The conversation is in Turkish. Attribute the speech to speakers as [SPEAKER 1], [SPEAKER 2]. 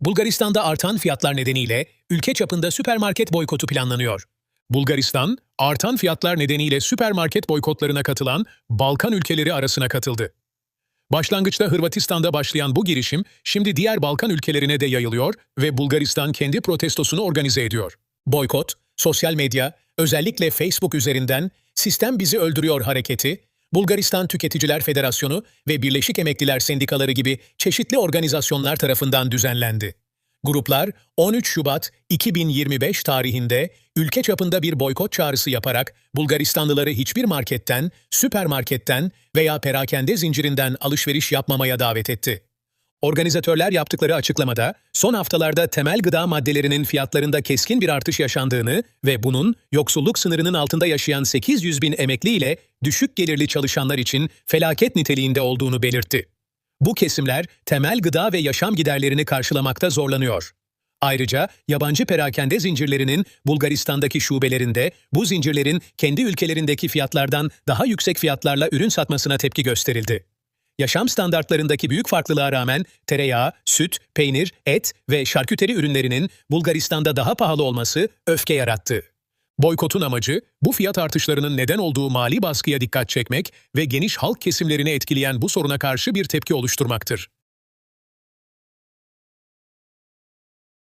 [SPEAKER 1] Bulgaristan'da artan fiyatlar nedeniyle ülke çapında süpermarket boykotu planlanıyor. Bulgaristan, artan fiyatlar nedeniyle süpermarket boykotlarına katılan Balkan ülkeleri arasına katıldı. Başlangıçta Hırvatistan'da başlayan bu girişim şimdi diğer Balkan ülkelerine de yayılıyor ve Bulgaristan kendi protestosunu organize ediyor. Boykot, sosyal medya, özellikle Facebook üzerinden Sistem Bizi Öldürüyor hareketi, Bulgaristan Tüketiciler Federasyonu ve Birleşik Emekliler Sendikaları gibi çeşitli organizasyonlar tarafından düzenlendi. Gruplar 13 Şubat 2025 tarihinde ülke çapında bir boykot çağrısı yaparak Bulgaristanlıları hiçbir marketten, süpermarketten veya perakende zincirinden alışveriş yapmamaya davet etti. Organizatörler yaptıkları açıklamada son haftalarda temel gıda maddelerinin fiyatlarında keskin bir artış yaşandığını ve bunun yoksulluk sınırının altında yaşayan 800 bin emekli ile düşük gelirli çalışanlar için felaket niteliğinde olduğunu belirtti. Bu kesimler temel gıda ve yaşam giderlerini karşılamakta zorlanıyor. Ayrıca yabancı perakende zincirlerinin Bulgaristan'daki şubelerinde bu zincirlerin kendi ülkelerindeki fiyatlardan daha yüksek fiyatlarla ürün satmasına tepki gösterildi. Yaşam standartlarındaki büyük farklılığa rağmen tereyağı, süt, peynir, et ve şarküteri ürünlerinin Bulgaristan'da daha pahalı olması öfke yarattı. Boykotun amacı bu fiyat artışlarının neden olduğu mali baskıya dikkat çekmek ve geniş halk kesimlerini etkileyen bu soruna karşı bir tepki oluşturmaktır.